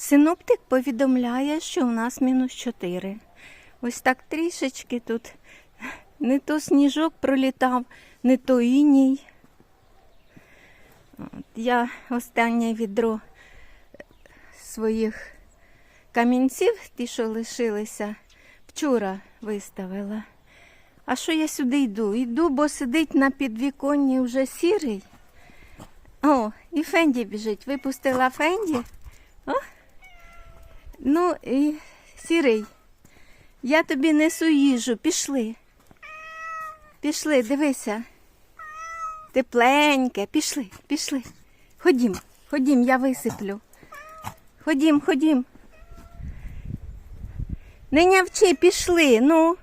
Синоптик повідомляє, що в нас мінус 4. Ось так трішечки тут не то сніжок пролітав, не то іній. От, я останнє відро своїх камінців, ті, що лишилися, вчора виставила. А що я сюди йду? Йду, бо сидить на підвіконні вже сірий. О, і Фенді біжить. Випустила Фенді. О. Ну, і сірий. Я тобі несу їжу. Пішли. Пішли, дивися. Тепленьке, пішли, пішли. Ходім, ходім, я висиплю. Ходім, ходім. Не нявчи, пішли, ну.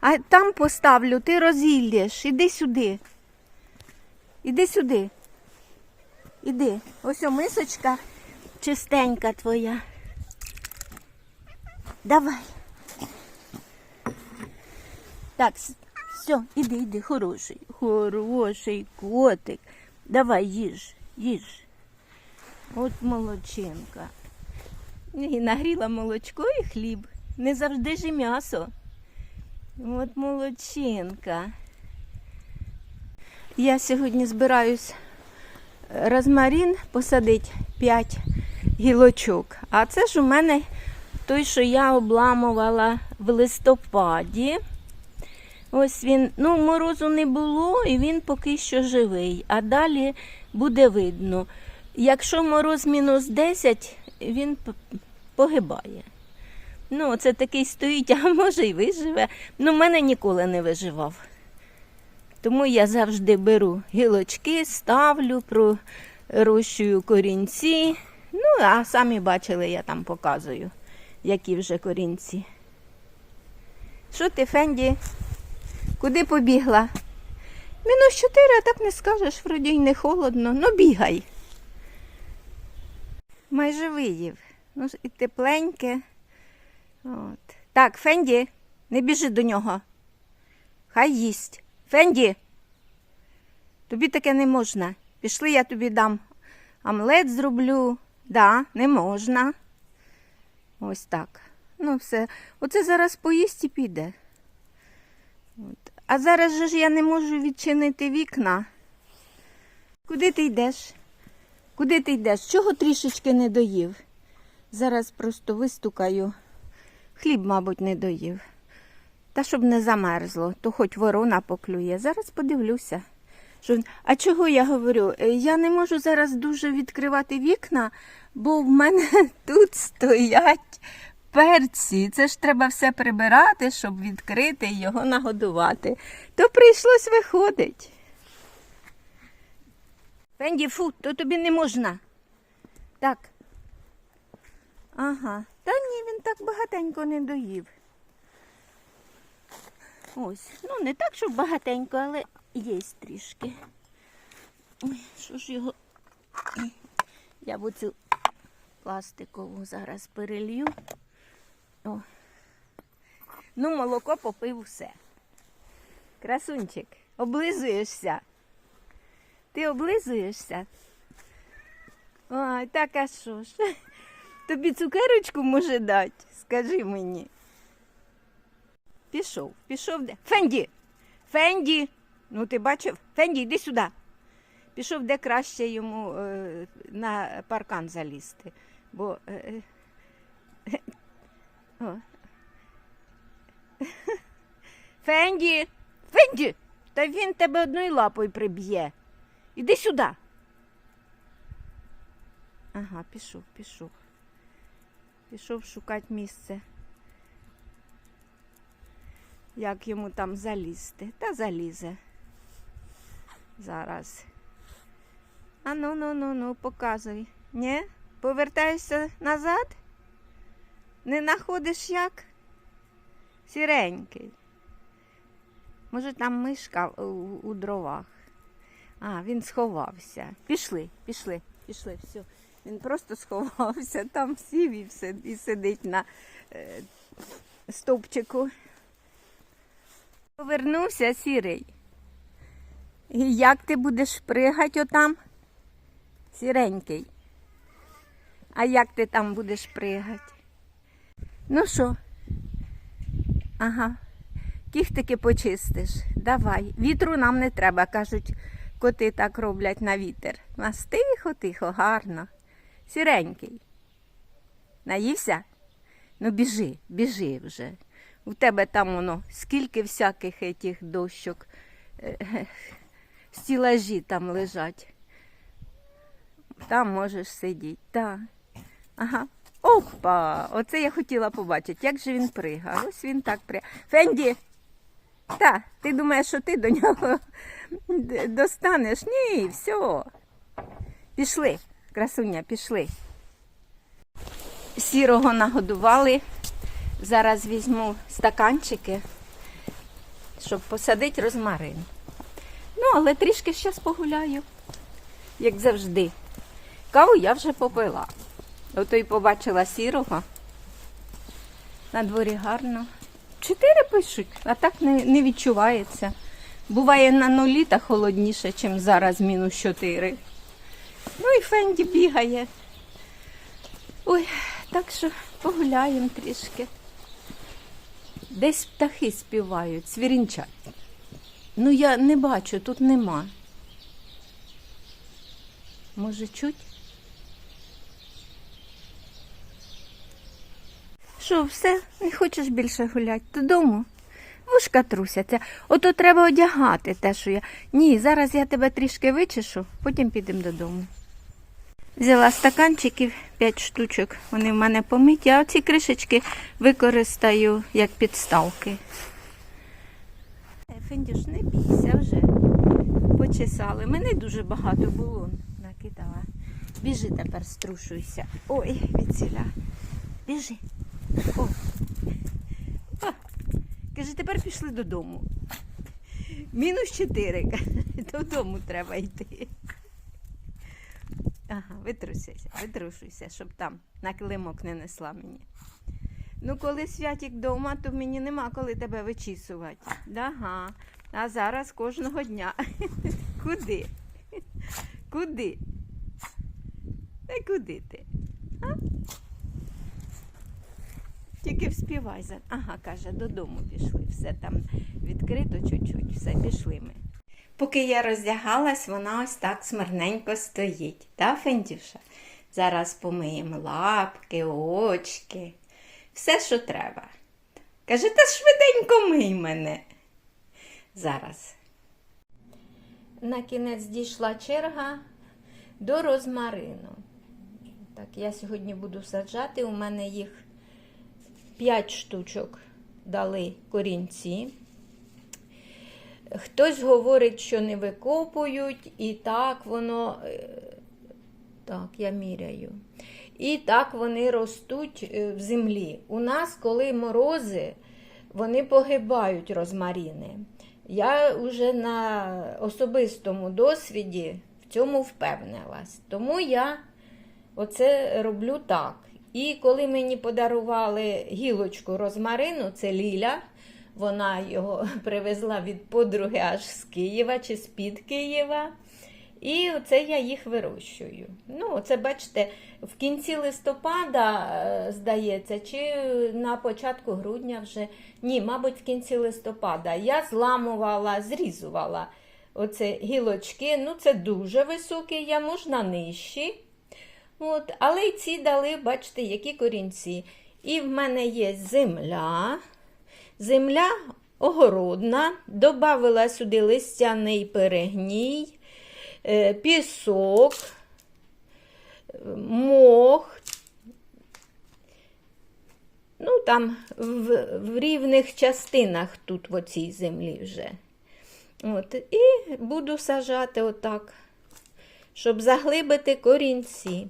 А там поставлю, ти розіллєш. Іди сюди. Іди сюди. Іди. Ось о мисочка чистенька твоя. Давай. Так, все, іди, іди, хороший, хороший котик. Давай їж, їж. От молочинка. І нагріла молочко і хліб. Не завжди ж і м'ясо. От молочинка. Я сьогодні збираюсь розмарин посадити 5 гілочок. А це ж у мене той, що я обламувала в листопаді. Ось він, ну, морозу не було, і він поки що живий. А далі буде видно. Якщо мороз мінус 10, він погибає. Ну, це такий стоїть, а може й виживе. Ну, в мене ніколи не виживав. Тому я завжди беру гілочки, ставлю, пророщую корінці. Ну, а самі бачили, я там показую, які вже корінці. Що ти, Фенді? Куди побігла? Мінус 4, а так не скажеш, вроді й не холодно. Ну, бігай. Майже виїв. Ну, і тепленьке. От. Так, Фенді, не біжи до нього. Хай їсть. Фенді. Тобі таке не можна. Пішли, я тобі дам омлет зроблю. Да, не можна. Ось так. Ну, все. Оце зараз поїсть і піде. От. А зараз же ж я не можу відчинити вікна. Куди ти йдеш? Куди ти йдеш? Чого трішечки не доїв? Зараз просто вистукаю. Хліб, мабуть, не доїв. Та щоб не замерзло, то хоч ворона поклює. Зараз подивлюся. Що... А чого я говорю? Е, Я не можу зараз дуже відкривати вікна, бо в мене тут стоять перці. Це ж треба все прибирати, щоб відкрити і його нагодувати. То прийшлось виходить. Пенді, фу, то тобі не можна. Так. Ага. Та ні, він так багатенько не доїв. Ось. Ну, не так, щоб багатенько, але є трішки. Ой, що ж його. Я в оцю пластикову зараз перелью. О. Ну, молоко попив все. Красунчик, облизуєшся. Ти облизуєшся? Ой, так а що ж? Тобі цукерочку може дати? Скажи мені. Пішов, пішов де? Фенді! Фенді! Ну ти бачив? Фенді, йди сюди. Пішов, де краще йому е, на паркан залізти. Бо. Е, е. Фенді! Фенді! Та він тебе одною лапою приб'є. Іди сюди. Ага, пішов, пішов. Пішов шукати місце. Як йому там залізти? Та залізе. Зараз. А ну, ну, ну, ну, показуй. Ні? Повертаєшся назад? Не знаходиш як? Сіренький. Може, там мишка у, у дровах. А, він сховався. Пішли, пішли, пішли, все. Він просто сховався, там сів і, все, і сидить на е, стовпчику. Повернувся сірий. І як ти будеш пригати отам? Сіренький. А як ти там будеш пригати? Ну що? Ага. Кіхтики почистиш. Давай. Вітру нам не треба, кажуть, коти так роблять на вітер. У нас тихо, тихо, гарно. Сіренький. Наївся? Ну біжи, біжи вже. У тебе там воно скільки всяких етих дощок, е, стілажі там лежать. Там можеш сидіти. Так. Ага. Опа! Оце я хотіла побачити. Як же він пригав? Ось він так пригав. Фенді! Та, ти думаєш, що ти до нього достанеш? Ні, все. Пішли, красуня, пішли. Сірого нагодували. Зараз візьму стаканчики, щоб посадити розмарин. Ну, але трішки зараз погуляю, як завжди. Каву я вже попила. Ото й побачила сірого. На дворі гарно. Чотири пишуть, а так не, не відчувається. Буває на нулі та холодніше, ніж зараз мінус чотири. Ну і Фенді бігає. Ой, так що погуляємо трішки. Десь птахи співають, свірінчать. Ну я не бачу, тут нема. Може, чуть? Що, все, не хочеш більше гуляти? Додому? Вушка трусяться. Ото треба одягати те, що я. Ні, зараз я тебе трішки вичешу, потім підемо додому. Взяла стаканчиків 5 штучок, вони в мене помиті, а оці кришечки використаю як підставки. Фендюш, не бійся вже. Почесали. Мене дуже багато було. Накидала. Біжи тепер, струшуйся. Ой, відціля. Біжи. О. О. Каже, тепер пішли додому. Мінус 4. Додому треба йти. Ага, витрусися, витрушуйся, щоб там на килимок не несла мені. Ну, коли святік вдома, то мені нема коли тебе вичісувати. Ага. А зараз кожного дня. Куди? Куди? Та куди ти? А? Тільки вспівай. за- Ага, каже, додому пішли. Все там відкрито чуть-чуть, все пішли ми. Поки я роздягалась, вона ось так смирненько стоїть. Та, Фендюша? Зараз помиємо лапки, очки, все, що треба. Каже, та швиденько мий мене. Зараз. На кінець дійшла черга до розмарину. Так, я сьогодні буду саджати. У мене їх 5 штучок дали корінці. Хтось говорить, що не викопують, і так воно. е, Так, я міряю. І так вони ростуть е, в землі. У нас, коли морози, вони погибають розмаріни. Я вже на особистому досвіді в цьому впевнилась. Тому я оце роблю так. І коли мені подарували гілочку розмарину, це Ліля, вона його привезла від подруги аж з Києва чи з-під Києва. І оце я їх вирощую. Ну, оце, бачите, в кінці листопада, е, здається, чи на початку грудня вже. Ні, мабуть, в кінці листопада я зламувала, зрізувала оце гілочки. Ну, це дуже високі, я можна нижчі. От, але й ці дали, бачите, які корінці. І в мене є земля. Земля огородна, додавила сюди листяний перегній, пісок, е, мох. Ну, там в, в рівних частинах тут в оцій землі вже. От, і буду сажати отак, щоб заглибити корінці.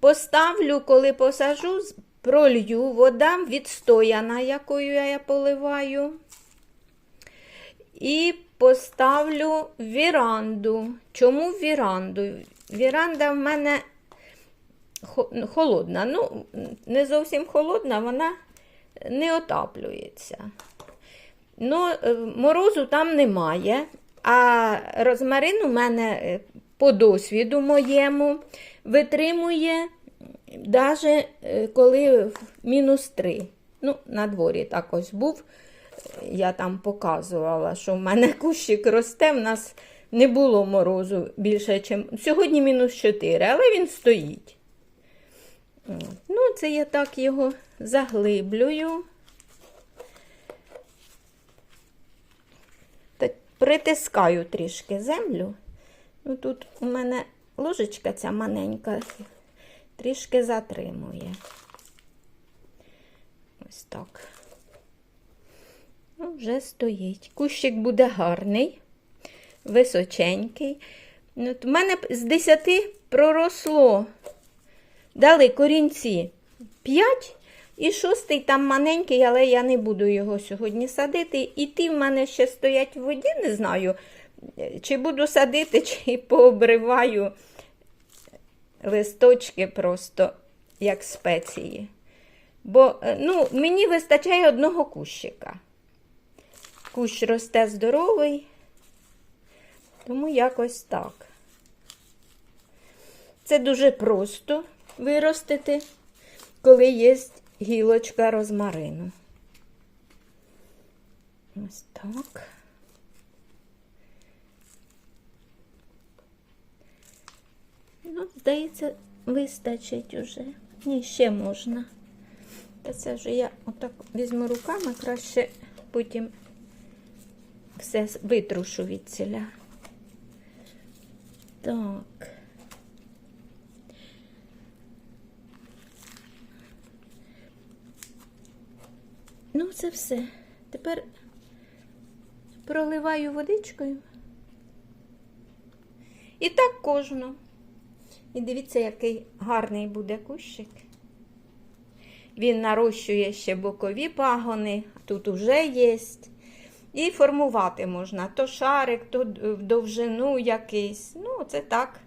Поставлю, коли посажу, пролью вода відстояна, якою я поливаю. І поставлю віранду. Чому віранду? Віранда в мене холодна. Ну, не зовсім холодна, вона не отаплюється. Ну, е, морозу там немає. А розмарин у мене е, по досвіду моєму витримує Навіть коли мінус 3. Ну, на дворі так ось був. Я там показувала, що в мене кущик росте, в нас не було морозу більше, ніж сьогодні мінус 4, але він стоїть. Ну, це я так його заглиблюю. Притискаю трішки землю. Ну, тут у мене ложечка ця маленька трішки затримує. Ось так. Ну, вже стоїть. Кущик буде гарний, височенький. Ну, У мене з 10 проросло. Дали корінці 5 і шостий там маленький, але я не буду його сьогодні садити. І ті в мене ще стоять в воді, не знаю, чи буду садити, чи пообриваю листочки просто як спеції. Бо е, ну, мені вистачає одного кущика. Кущ росте здоровий, тому якось так. Це дуже просто виростити, коли є гілочка розмарину. Ось так. Ну, здається, вистачить уже. Ні, ще можна. Та це вже я отак візьму руками, краще потім все витрушу від ціля. Так. Ну, це все. Тепер проливаю водичкою. І так кожну. І дивіться, який гарний буде кущик. Він нарощує ще бокові пагони, тут уже є. І формувати можна то шарик, то в довжину якийсь. Ну, це так.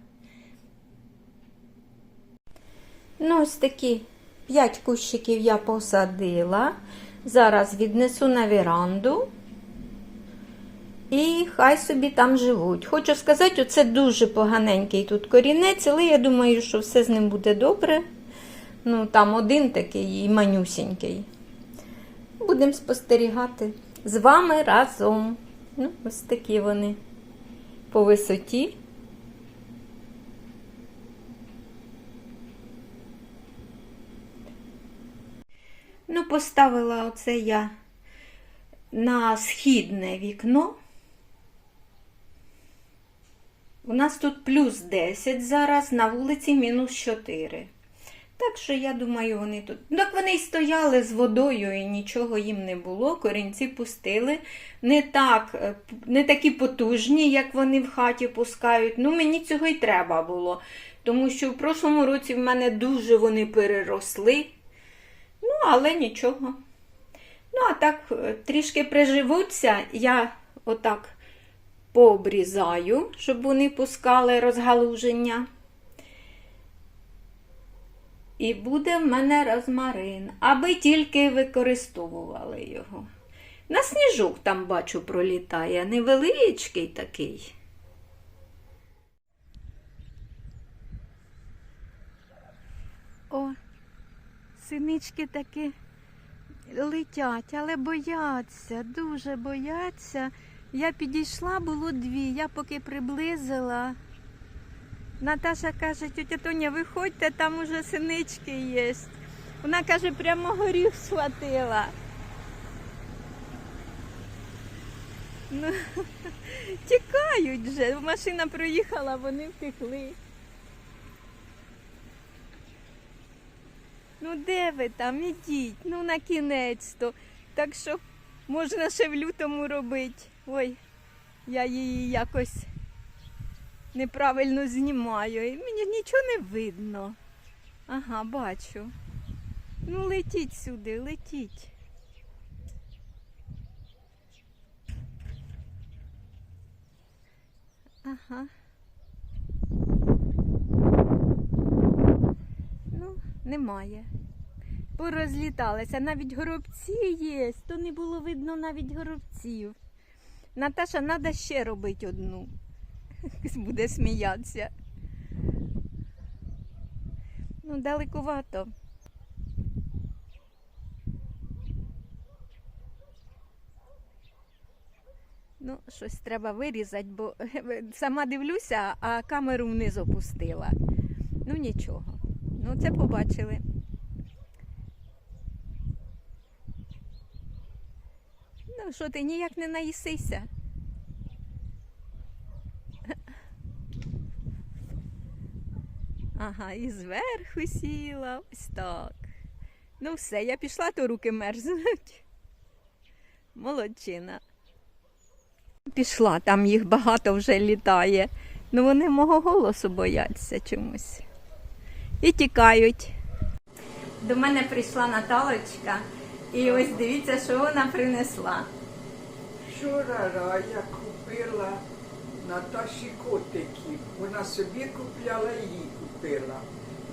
Ну, ось такі 5 кущиків я посадила. Зараз віднесу на віранду. І хай собі там живуть. Хочу сказати, оце дуже поганенький тут корінець, але я думаю, що все з ним буде добре. Ну, там один такий і манюсінький. Будемо спостерігати з вами разом. Ну, ось такі вони по висоті. Ну, поставила оце я на східне вікно. У нас тут плюс 10 зараз, на вулиці мінус 4. Так що, я думаю, вони тут. Ну, Так вони й стояли з водою і нічого їм не було. Корінці пустили. Не так, е, не такі потужні, як вони в хаті пускають. Ну, мені цього й треба було. Тому що в прошлому році в мене дуже вони переросли. Ну, але нічого. Ну, а так е, трішки приживуться, я отак пообрізаю, щоб вони пускали розгалуження. І буде в мене розмарин, аби тільки використовували його. На сніжок там, бачу, пролітає, невеличкий такий. О, синички таки летять, але бояться, дуже бояться. Я підійшла, було дві, я поки приблизила. Наташа каже, тетя Тоня, виходьте, там уже синички є. Вона каже, прямо горіх схватила. Ну, тікають вже. Машина проїхала, вони втекли. Ну де ви там? Ідіть, ну на кінець то. Так що можна ще в лютому робити. Ой, я її якось неправильно знімаю. І мені нічого не видно. Ага, бачу. Ну, летіть сюди, летіть. Ага. Ну, немає. Порозліталися. Навіть горобці є, то не було видно навіть горобців. Наташа, треба ще робити одну. Буде сміятися. Ну, далекувато. Ну, щось треба вирізати, бо сама дивлюся, а камеру вниз опустила. Ну нічого. Ну, це побачили. Ну, що ти ніяк не наїсися? Ага, і зверху сіла, ось так. Ну все, я пішла, то руки мерзнуть. Молодчина. Пішла, там їх багато вже літає. Ну вони мого голосу бояться чомусь. І тікають. До мене прийшла Наталочка, і ось дивіться, що вона принесла. Вчора Рая купила Наташі котиків. Вона собі купляла їй купила.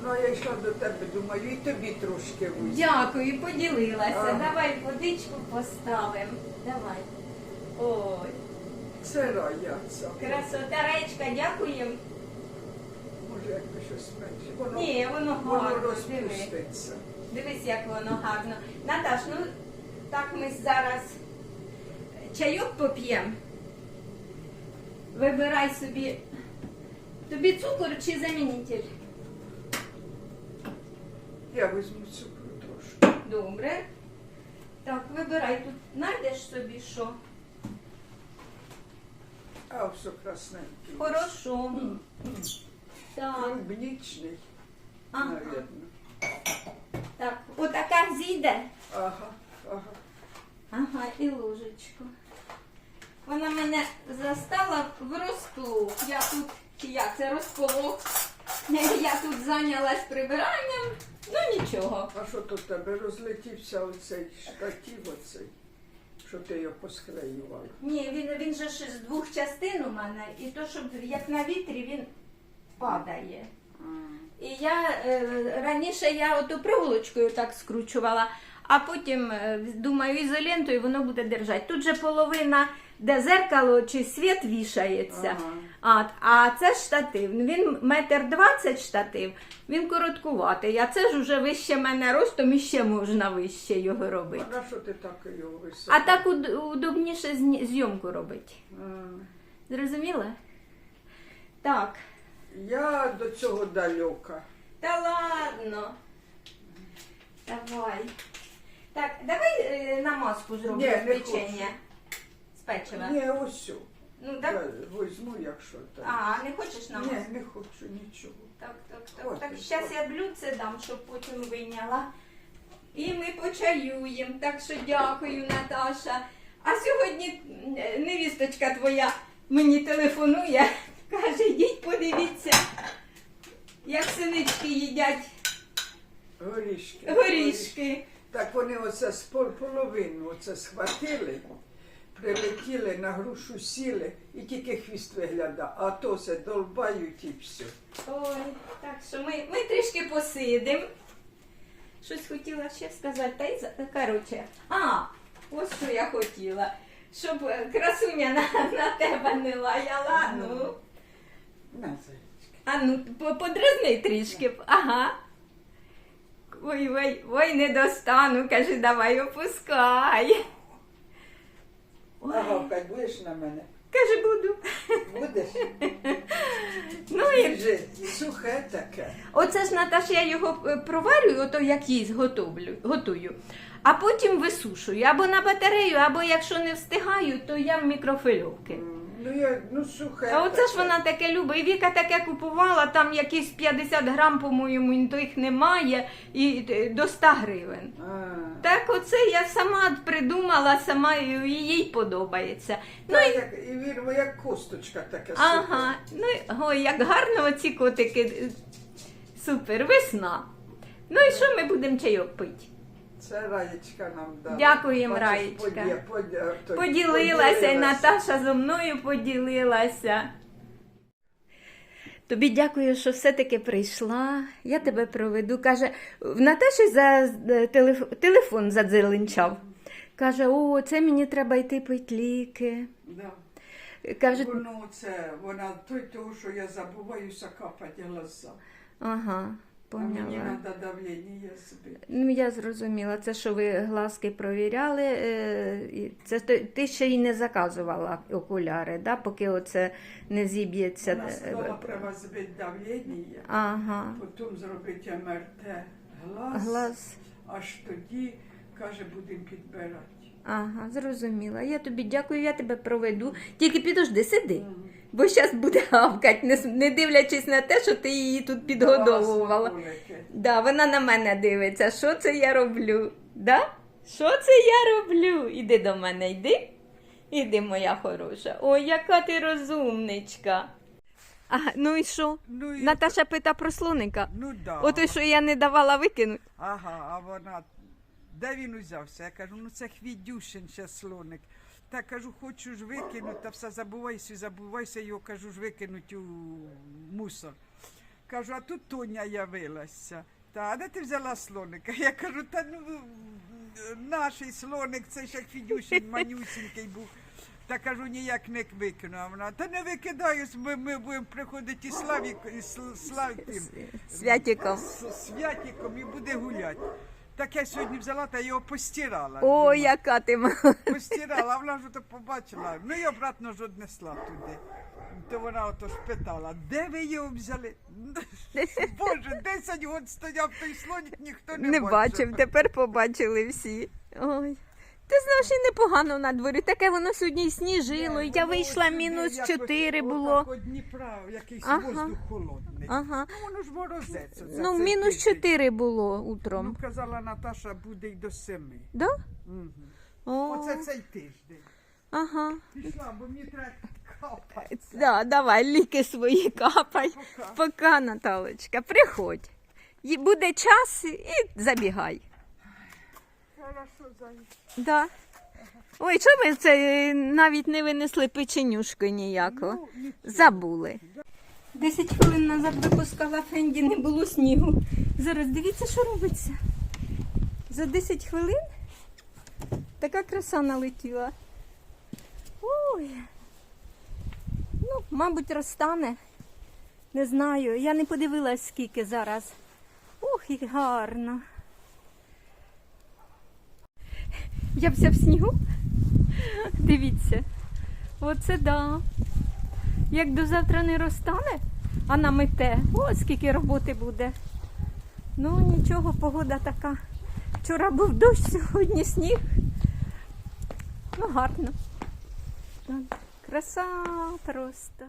Ну, а я йшла до тебе, думаю, і тобі трошки візьму. Дякую, поділилася. Ага. Давай водичку поставимо. Давай. Ой, Це Рая. Красота речка, дякуємо. Може, якби щось менше. Воно, Ні, воно воно гарно. Диви. розпуститься. Дивись, як воно гарно. Наташ, ну так ми зараз чайок поп'ємо. Вибирай собі. Тобі цукор чи замінитель? Я візьму цукру трошки. Добре. Так, вибирай тут. Знайдеш собі що? А все красненький. Хорошо. Так, Клубнічний, ага. так. Отака зійде. Ага, ага. Ага, і ложечку. Вона мене застала врозту. Я тут, як це розполох. Я тут зайнялась прибиранням. Ну нічого. А що тут тебе розлетівся оцей штатів оцей, що ти його посклеювала? Ні, він, він же ж з двох частин у мене, і то, щоб як на вітрі він падає. І я е, раніше я оту проволочкою так скручувала, а потім е, думаю, ізолентою воно буде держати. Тут же половина, де зеркало чи світ вішається. Ага. А, а це штатив. Він метр двадцять штатив, він короткуватий. А це ж уже вище мене ростом і ще можна вище його робити. А що ти так його високо? А так уд- удобніше зні- зйомку робити. Зрозуміла? Так. Я до цього далека. Та ладно. Давай. Так, давай е, намазку зробимо Ні, печення. Печива. Ні, ось. Ну, Я так. візьму, якщо так. А, не хочеш намазку? Ні, не хочу нічого. Так, так, так. Хватить, Так, зараз я блюдце дам, щоб потім вийняла. І ми почаюємо. Так що дякую, Наташа. А сьогодні невісточка твоя мені телефонує, каже, йдіть подивіться, як синички їдять Горішки. горішки. Так вони оце з пол- половину оце схватили, прилетіли на грушу сіли і тільки хвіст виглядає, а то все долбають і все. Ой, так що ми, ми трішки посидимо. Щось хотіла ще сказати, та й за- коротше. А, ось що я хотіла. Щоб е, красуня на, на тебе не лаяла. Ну, На, зайчик. а ну, по- подразни трішки. Ага. Ой, ой, ой, не достану. Каже, давай опускай. Ой, А гавкать будеш на мене? каже, буду. Будеш? Ну і Вже сухе таке. Оце ж Наташа, я його е, проварюю, ото як їсть готовлю, готую. А потім висушую або на батарею, або якщо не встигаю, то я в мікрофильовки. Ну, я, ну сухе. А оце ж вона таке любить. І Віка таке купувала, там якісь 50 грам, по-моєму, то їх немає, і до 100 гривень. А, Так оце я сама придумала, сама і їй подобається. Ну та, і як, і вірмо, як косточка таке Ага, ну ой, як гарно оці котики. Супер, весна. Ну і що ми будемо чайок пити? Це Раєчка нам дала. Дякуємо, Бачиш, Раєчка. подя- подя- той, Поділилася, і Наташа зо мною поділилася. Тобі дякую, що все-таки прийшла. Я тебе проведу. Каже, в Наташі за телефон, телефон задзеленчав. Каже, о, це мені треба йти пити ліки. Да. Каже, Воно це, вона той того, що я забуваюся капати глаза. ага, А мені треба давлення собі. Ну, я зрозуміла. Це що ви глазки провіряли. е, Це ти ще й не заказувала окуляри, да? поки оце не зіб'ється. Вона е, сказала, треба збити давлення, Ага. потім зробити МРТ глаз, Глаз. аж тоді, каже, будемо підбирати. Ага, зрозуміла. Я тобі дякую, я тебе проведу. Тільки підожди, сиди. Бо зараз буде гавкать, не, дивлячись на те, що ти її тут підгодовувала. Да, вона на мене дивиться. Що це я роблю? Да? Що це я роблю? Іди до мене, йди. Іди, моя хороша. Ой, яка ти розумничка. Ага, ну і що? Ну, і... Наташа пита про слоника. ну да. Ото, що я не давала викинути. Ага, а вона, де він узявся? Я кажу, ну це хвідюшин ще слоник. Та кажу, хочу ж викинути, та все забувайся, забувайся, його кажу ж викинуть у мусор. Кажу, а тут Тоня явилася. Та а де ти взяла слоника? Я кажу, та ну наш слоник, це ще хвідюшин манюсінький був. Та кажу, ніяк не викину. А вона, та не викидаю, ми, ми будемо приходити і Славік, і Сл- Славіком. Святіком. З святіком і буде гуляти. Так я сьогодні взяла та його постирала. О, Думаю, яка ти мала. Постирала, вона ж то побачила. Ну і обратно ж однесла туди. То вона ото ж питала, де ви його взяли? Боже, 10 років стояв той слонік, ніхто не, Не бачив, тепер побачили всі. Ой. Ти знаєш, і непогано на дворі. Таке воно сьогодні сніжило. Ні, Я вийшла мінус якось 4 отак було. от Дніпра, якийсь Ага. воздух холодний. Ага. Ну воно ж морозець. оце Ну, мінус тиждень. 4 було Ну, утром. казала Наташа, буде й до семи. Да? О, Оце цей тиждень. ага. Пішла, бо мені треба капати. Да, давай, ліки свої капай. Пока. Пока, Наталочка, приходь. Буде час і забігай. Хорошо, зайчик. Да. Ой, що ми це е, навіть не винесли печенюшки ніяко. Ну. Забули. Десять хвилин назад випускала Фенді, не було снігу. Зараз дивіться, що робиться. За 10 хвилин така краса налетіла. Ой. Ну, мабуть, розтане. Не знаю. Я не подивилась, скільки зараз. Ох, і гарно. Я вся в снігу. Дивіться. Оце да. Як до завтра не розтане, а намете, о, скільки роботи буде. Ну нічого, погода така. Вчора був дощ, сьогодні сніг. Ну, гарно. Краса просто.